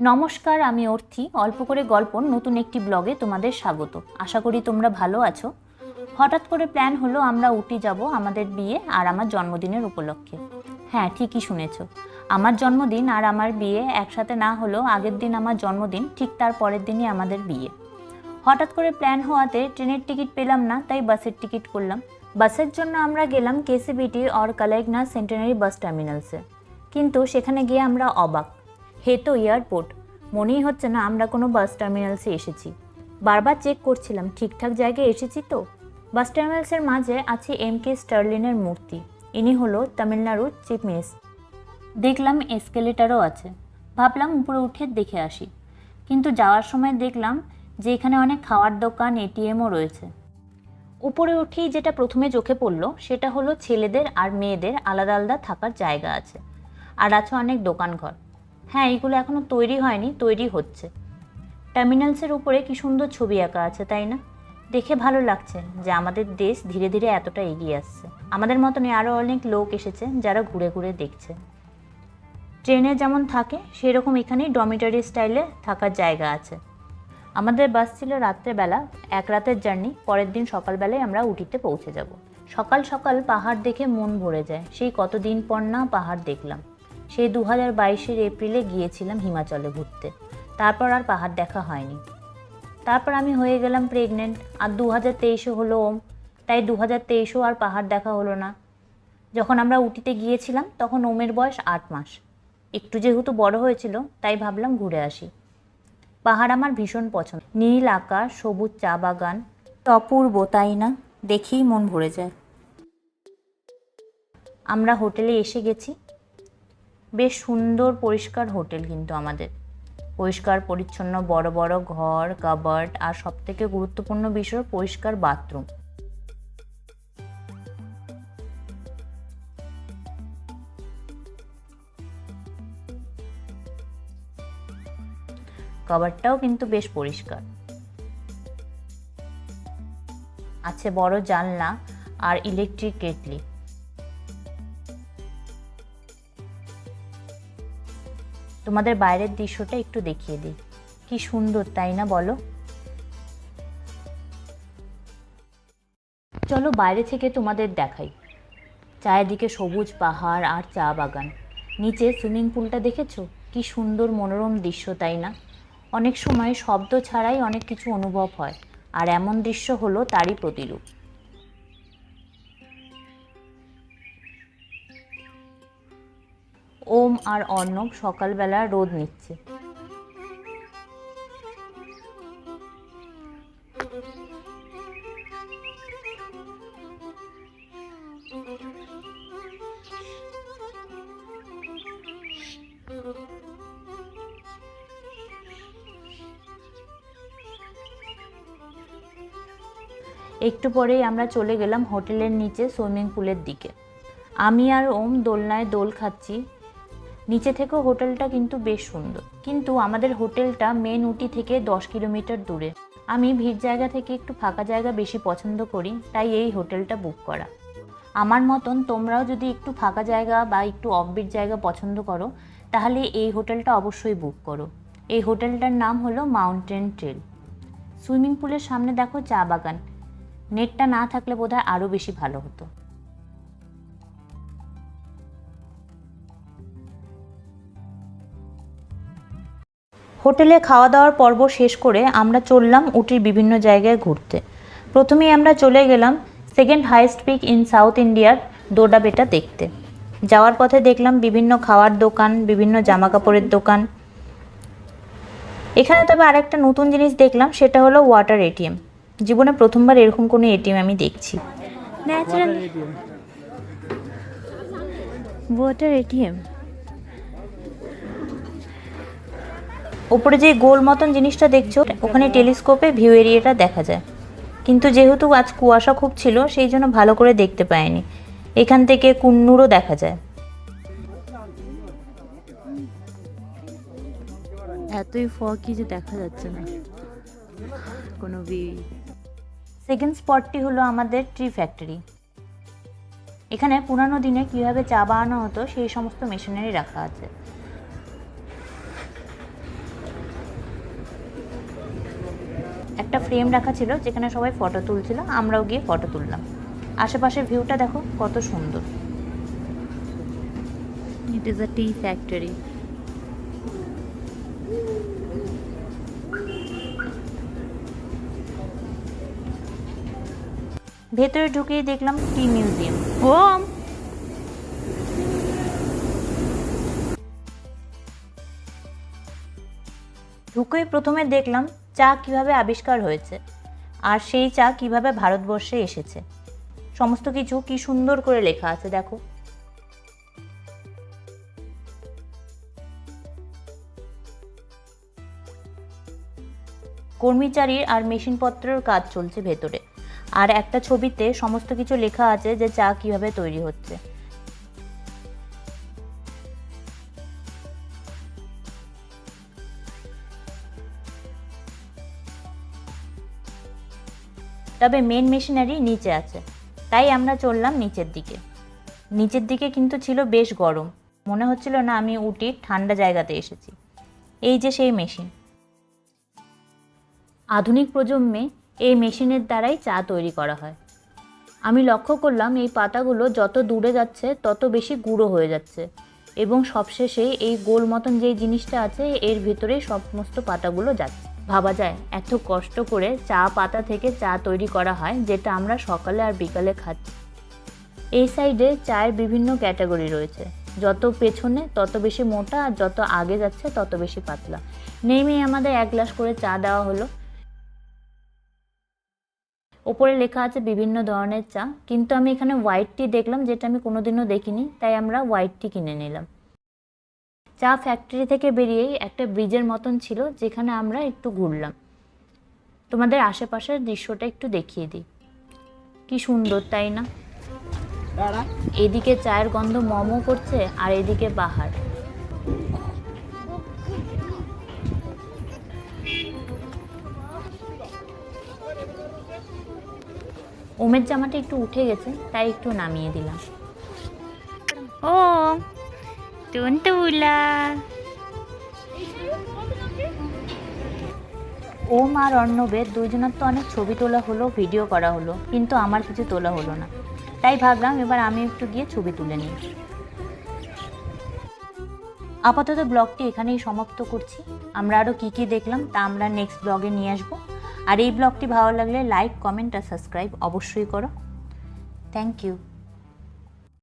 নমস্কার, আমি অর্থি। অল্প করে গল্প, নতুন একটি ব্লগে তোমাদের স্বাগত। আশা করি তোমরা ভালো আছো। হঠাৎ করে প্ল্যান হলো আমরা উটি যাব আমাদের বিয়ে আর আমার জন্মদিনের উপলক্ষে। হ্যাঁ ঠিকই শুনেছ। আমার জন্মদিন আর আমার বিয়ে একসাথে না হলেও আগের দিন আমার জন্মদিন, ঠিক তার পরের দিনই আমাদের বিয়ে। হঠাৎ করে প্ল্যান হওয়াতে ট্রেনের টিকিট পেলাম না, তাই বাসের টিকিট করলাম। বাসের জন্য আমরা গেলাম কেসিবিটি অর কালেগনা সেন্টেনারি বাস টার্মিনালসে। কিন্তু সেখানে গিয়ে আমরা অবাক। হে তো এয়ারপোর্ট। মনেই হচ্ছে না আমরা কোনো বাস টার্মিনালসে এসেছি। বারবার চেক করছিলাম, ঠিকঠাক জায়গায় এসেছি তো? বাস টার্মিনালসের মাঝে আছে এম কে স্টার্লিনের মূর্তি। ইনি হলো তামিলনাড়ুর চিফ মিনিস্টার। দেখলাম এসকেলেটারও আছে। ভাবলাম উপরে উঠে দেখে আসি। কিন্তু যাওয়ার সময় দেখলাম যে এখানে অনেক খাওয়ার দোকান এটিএমও রয়েছে। উপরে উঠেই যেটা প্রথমে চোখে পড়ল, সেটা হলো ছেলেদের আর মেয়েদের আলাদা আলাদা থাকার জায়গা আছে। আর আছে অনেক দোকানঘর। হ্যাঁ এগুলো এখনও তৈরি হয়নি, তৈরি হচ্ছে। টার্মিনালসের উপরে কি সুন্দর ছবি আঁকা আছে, তাই না? দেখে ভালো লাগছে যে আমাদের দেশ ধীরে ধীরে এতটা এগিয়ে আসছে। আমাদের মতনই আরও অনেক লোক এসেছে যারা ঘুরে ঘুরে দেখছে। ট্রেনে যেমন থাকে, সেরকম এখানেই ডমিটারি স্টাইলে থাকার জায়গা আছে। আমাদের বাস ছিল রাত্রেবেলা, এক রাতের জার্নি, পরের দিন সকালবেলায় আমরা উটিতে পৌঁছে যাব। সকাল সকাল পাহাড় দেখে মন ভরে যায়, সেই কতদিন পর না পাহাড় দেখলাম। সেই দু হাজার বাইশের এপ্রিলে গিয়েছিলাম হিমাচলে ঘুরতে। তারপর আর পাহাড় দেখা হয়নি। তারপর আমি হয়ে গেলাম প্রেগনেন্ট আর দু হাজার তেইশে হলো ওম। তাই দু হাজার তেইশেও আর পাহাড় দেখা হলো না। যখন আমরা উটিতে গিয়েছিলাম, তখন ওমের বয়স আট মাস। একটু যেহেতু বড় হয়েছিল, তাই ভাবলাম ঘুরে আসি। পাহাড় আমার ভীষণ পছন্দ। নীল আকাশ, সবুজ চা বাগান। অপূর্ব, তাই না? দেখেই মন ভরে যায়। আমরা হোটেলে এসে গেছি। বেশ সুন্দর পরিষ্কার হোটেল কিন্তু আমাদের। পরিষ্কার, পরিচ্ছন্ন, বড় বড় ঘর, কাবার্ড আর সবথেকে গুরুত্বপূর্ণ বিষয় পরিষ্কার বাথরুম। কাবারটাও কিন্তু বেশ পরিষ্কার। আছে বড় জানলা আর ইলেকট্রিক কেটলি তোমাদের বাইরের দৃশ্যটা একটু দেখিয়ে দিই। কি সুন্দর, তাই না বলো? চলো বাইরে থেকে তোমাদের দেখাই। চারিদিকে সবুজ পাহাড় আর চা বাগান। নিচে সুইমিং পুলটা দেখেছ? কি সুন্দর মনোরম দৃশ্য, তাই না? অনেক সময় শব্দ ছাড়াই অনেক কিছু অনুভব হয়, আর এমন দৃশ্য হলো তারই প্রতিরূপ। ওম আর অর্ণব সকালবেলা রোদ নিচ্ছে। একটু পরেই আমরা চলে গেলাম হোটেলের নিচে সুইমিং পুলের দিকে। আমি আর ওম দোলনায় দোল খাচ্ছি। নিচে থেকেও হোটেলটা কিন্তু বেশ সুন্দর। কিন্তু আমাদের হোটেলটা মেন উটি থেকে দশ কিলোমিটার দূরে। আমি ভিড় জায়গা থেকে একটু ফাঁকা জায়গা বেশি পছন্দ করি, তাই এই হোটেলটা বুক করা। আমার মতন তোমরাও যদি একটু ফাঁকা জায়গা বা একটু অফবিট জায়গা পছন্দ করো, তাহলে এই হোটেলটা অবশ্যই বুক করো। এই হোটেলটার নাম হলো মাউন্টেন ট্রেল সুইমিং পুলের সামনে দেখো চা বাগান। নেটটা না থাকলে বোধহয় আরও বেশি ভালো হতো। হোটেলে খাওয়া দাওয়ার পর্ব শেষ করে আমরা চললাম উটির বিভিন্ন জায়গায় ঘুরতে। প্রথমেই আমরা চলে গেলাম second highest peak in south ইন্ডিয়ার দোডাবেটা দেখতে। যাওয়ার পথে দেখলাম বিভিন্ন খাওয়ার দোকান বিভিন্ন জামা কাপড়ের দোকান। এখানে তবে আরেকটা নতুন জিনিস দেখলাম সেটা হলো ওয়াটার এটিএম জীবনে প্রথমবার এরকম কোনো এটিএম আমি দেখছি। ন্যাচারাল ওয়াটার এটিএম ওপরে যে গোল মতন জিনিসটা দেখছ ওখানে টেলিস্কোপে ভিউ এরিয়াটা দেখা যায়। কিন্তু যেহেতু আজ কুয়াশা খুব ছিল সেই জন্য ভালো করে দেখতে পাইনি। এখান থেকে কুন্নুরও দেখা যায়। এতই ফকি যে দেখা যাচ্ছে না। কোনো ভিউ সেকেন্ড স্পটটি হলো আমাদের ট্রি ফ্যাক্টরি এখানে পুরানো দিনে কীভাবে চা বানানো হতো সেই সমস্ত মেশিনারি রাখা আছে। ফ্রেম রাখা ছিল যেখানে সবাই ফটো তুলছিল আমরাও গিয়ে ফটো তুললাম। আশেপাশের ভিউটা দেখো কত সুন্দর। It is a T factory ভেতরে ঢুকেই দেখলাম টি মিউজিয়াম ওম ঢুকে প্রথমে দেখলাম চা কীভাবে আবিষ্কার হয়েছে? আর সেই চা কীভাবে ভারতবর্ষে এসেছে? সমস্ত কিছু কি সুন্দর করে লেখা আছে, দেখো। কর্মচারীর আর মেশিনপত্রের কাজ চলছে ভেতরে। আর একটা ছবিতে সমস্ত কিছু লেখা আছে যে চা কীভাবে তৈরি হচ্ছে। তবে মেন মেশিনারি নিচে আছে। তাই আমরা চললাম নিচের দিকে। নিচের দিকে কিন্তু ছিল বেশ গরম। মনে হচ্ছিল না আমি উটির ঠান্ডা জায়গাতে এসেছি। এই যে সেই মেশিন আধুনিক প্রজন্মে এই মেশিনের দ্বারাই চা তৈরি করা হয়। আমি লক্ষ্য করলাম এই পাতাগুলো যত দূরে যাচ্ছে, তত বেশি গুঁড়ো হয়ে যাচ্ছে এবং সবশেষে এই গোল মতন যেই জিনিসটা আছে, এর ভিতরেই সমস্ত পাতাগুলো যাচ্ছে। ভাবা যায়। এত কষ্ট করে চা পাতা থেকে চা তৈরি করা হয়, যেটা আমরা সকালে আর বিকালে খাচ্ছি। এই সাইডে চায়ের বিভিন্ন ক্যাটাগরি রয়েছে। যত পেছনে তত বেশি মোটা, আর যত আগে যাচ্ছে তত বেশি পাতলা। নেমেই আমাদের এক গ্লাস করে চা দেওয়া হলো। ওপরে লেখা আছে বিভিন্ন ধরনের চা, কিন্তু আমি এখানে হোয়াইট টি দেখলাম, যেটা আমি কোনোদিনও দেখিনি, তাই আমরা হোয়াইট টি কিনে নিলাম। চা ফ্যাক্টরি থেকে বেরিয়েই একটা ব্রিজের মতন ছিল যেখানে আমরা একটু ঘুরলাম। তোমাদের আশেপাশের দৃশ্যটা একটু দেখিয়ে দিই। কি সুন্দর তাই না? এদিকে চায়ের গন্ধ মমো করছে আর এদিকে পাহাড় ওমের জামাটা একটু উঠে গেছে তাই একটু নামিয়ে দিলাম। ও ওম আর অর্ণবের দুইজনের তো অনেক ছবি তোলা হলো ভিডিও করা হলো, কিন্তু আমার কিছু তোলা হলো না। তাই ভাবলাম এবার আমি একটু গিয়ে ছবি তুলে নিই। আপাতত ব্লগটি এখানেই সমাপ্ত করছি। আমরা আরও কী কী দেখলাম তা আমরা নেক্সট ব্লগে নিয়ে আসব। আর এই ব্লগটি ভালো লাগলে লাইক কমেন্ট আর সাবস্ক্রাইব অবশ্যই করো। Thank you